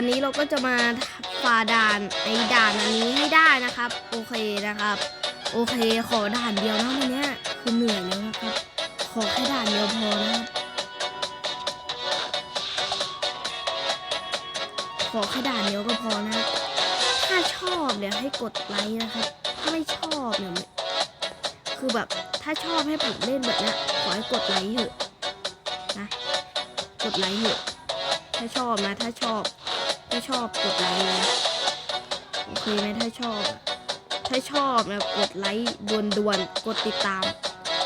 วันนี้เราก็จะมาฝ่าด่านไอ้ด่านอันนี้ให้ได้นะครับ โอเคนะครับ โอเคขอด่านเดียวนะวันเนี้ยคือเหนื่อยแล้วนะครับ ขอแค่ด่านเดียวพอนะครับขอแค่ด่านเดียวก็พอนะครับถ้าชอบเนี่ยให้กดไลค์นะครับถ้าไม่ชอบเนี่ยคือแบบถ้าชอบให้ผมเล่นแบบนี้ขอให้กดไลค์เถอะนะกดไลค์เถอะถ้าชอบนะถ้าชอบ ถ้าชอบกดไลค์เลยโอเคไหมถ้าชอบอะถ้าชอบนะกดไลค์ด่วนๆกดติดตาม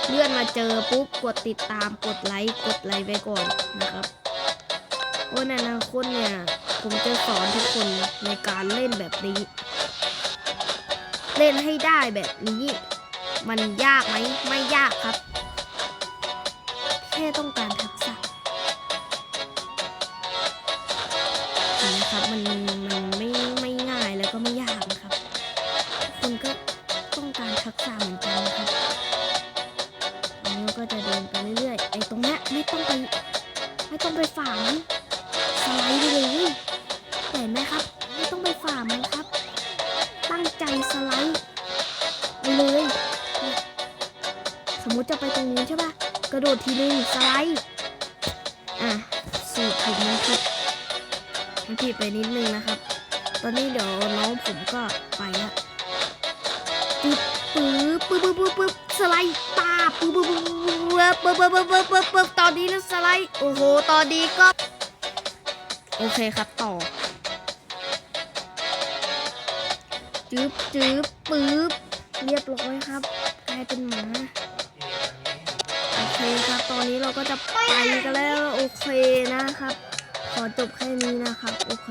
เลื่อนมาเจอปุ๊บกดติดตามกดไลค์กดไลค์ไว้ก่อนนะครับเพราในอนาคตเนี่ยผมจะสอนทุกคนในการเล่นแบบนี้ เล่นให้ได้แบบนี้ มันยากไหมไม่ยาก กคนก็ต้องการทักษะเหมือนกันนะครับอันนี้ก็จะเดินไปเรื่อยๆไอ้ตรงนี้ไม่ต้องไปไม่ต้องไปฝ่ามันสไลด์ไปเลยเห็นไหมครับ ไม่ต้องไปฝ่ามันครับ ตั้งใจสไลด์ไปเลยสมมุติจะไปตรงนี้ใช่ปะกระโดดทีนึงสไลด์อะสูตรผมนะครับมันผิดไปนิดนึงนะครับ ตอนนี้เดี๋ยวน้องผมก็ไปละ ปึ๊บปึ๊บปึ๊บปึ๊บปึ๊บสไลด์ตาปึ๊บปึ๊บปึ๊บปึ๊บปึ๊บปึ๊บปึ๊บปึ๊บปึ๊บตอนนี้นะสไลด์โอ้โหตอนนี้ก็โอเคครับต่อจึ๊บจึ๊บปึ๊บเรียบร้อยครับกลายเป็นหมาโอเคครับ ตอนนี้เราก็จะไปกันแล้วโอเคนะครับ ขอจบแค่นี้นะครับ โอเค